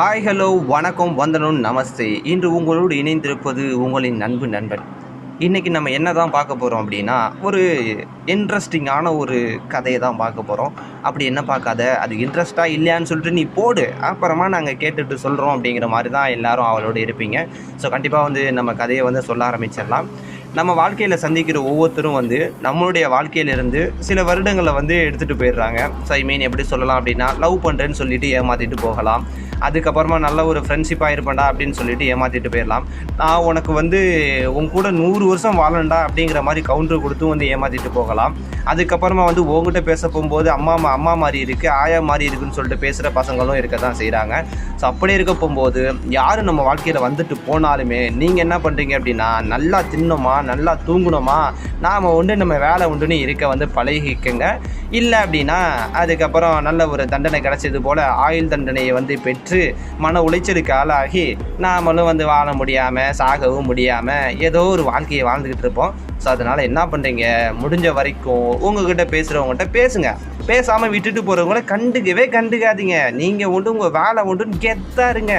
Hi hello வணக்கம் வந்தனும் நமஸ்தே. இன்று உங்களோடு இணைந்திருப்பது உங்களின் நண்பு நண்பன். இன்றைக்கி நம்ம என்ன தான் பார்க்க போகிறோம் அப்படின்னா ஒரு இன்ட்ரெஸ்டிங்கான ஒரு கதையை தான் பார்க்க போகிறோம் அப்படி என்ன பார்க்காத அது இன்ட்ரெஸ்ட்டாக இல்லையான்னு சொல்லிட்டு நீ போடு. அப்புறமா நாங்கள் கேட்டுட்டு சொல்கிறோம் அப்படிங்கிற மாதிரி தான் எல்லோரும் அவளோடு இருப்பீங்க. ஸோ கண்டிப்பாக வந்து நம்ம கதையை வந்து சொல்ல ஆரம்பிச்சிடலாம். நம்ம வாழ்க்கையில் சந்திக்கிற ஒவ்வொருத்தரும் வந்து நம்மளுடைய வாழ்க்கையிலிருந்து சில வருடங்களை வந்து எடுத்துகிட்டு போயிடுறாங்க. ஸோ ஐ மீன் எப்படி சொல்லலாம் அப்படின்னா லவ் பண்ணுறேன்னு சொல்லிட்டு ஏமாற்றிட்டு போகலாம். அதுக்கப்புறமா நல்ல ஒரு ஃப்ரெண்ட்ஷிப்பாக இருப்பேன்டா அப்படின்னு சொல்லிட்டு ஏமாற்றிட்டு போயிடலாம். நான் உனக்கு வந்து உன் கூட நூறு வருஷம் வாழண்டா அப்படிங்கிற மாதிரி கவுண்டர் கொடுத்து வந்து ஏமாற்றிட்டு போகலாம். அதுக்கப்புறமா வந்து உங்ககிட்ட பேச போகும்போது அம்மா அம்மா மாதிரி இருக்குது ஆயா மாதிரி இருக்குன்னு சொல்லிட்டு பேசுகிற பசங்களும் இருக்க தான் செய்கிறாங்க ஸோ அப்படி இருக்க போகும்போது யார் நம்ம வாழ்க்கையில் வந்துட்டு போனாலுமே நீங்கள் என்ன பண்ணுறீங்க அப்படின்னா நல்லா தின்னுமா நல்லா தூங்கணுமா? நாம் உண்டு நம்ம வேலை உண்டுன்னு இருக்க வந்து பழகிக்கங்க. இல்லை அப்படின்னா அதுக்கப்புறம் நல்ல ஒரு தண்டனை கிடைச்சது போல் ஆயுள் தண்டனையை வந்து பெற்று மன உளைச்சலுக்கு ஆளாகி நாமளும் வந்து வாழ முடியாமல் சாகவும் முடியாமல் ஏதோ ஒரு வாழ்க்கையை வாழ்ந்துக்கிட்டு இருப்போம். ஸோ அதனால் என்ன பண்ணுறீங்க முடிஞ்ச வரைக்கும் உங்ககிட்ட பேசுகிறவங்ககிட்ட பேசுங்க. பேசாமல் விட்டுட்டு போகிறவங்கள கண்டுக்கவே கண்டுக்காதீங்க. நீங்கள் உண்டு உங்கள் வேலை உண்டுன்னு கெத்தாக இருங்க.